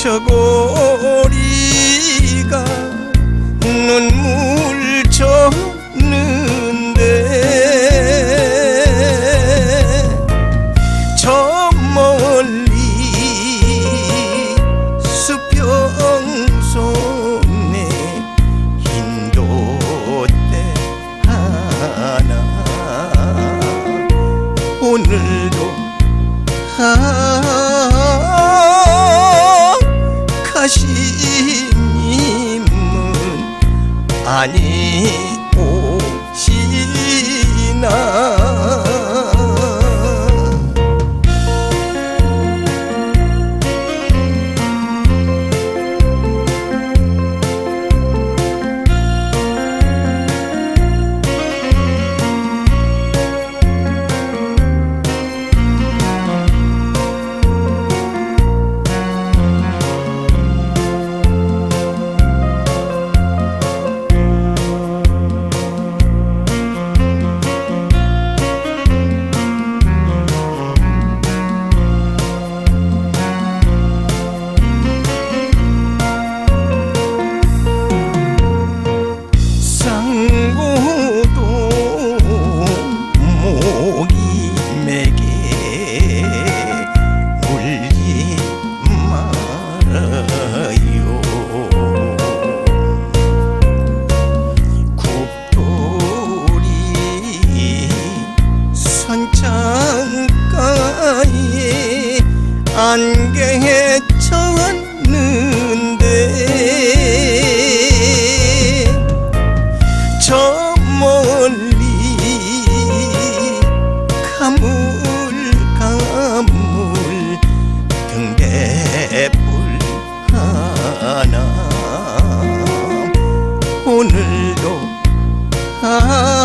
저고리가 눈물 젖는데 저 멀리 수평 손에 흰도대 하나. 오늘도 하 멀리 가물 가물 등대불 하나. 오늘도 아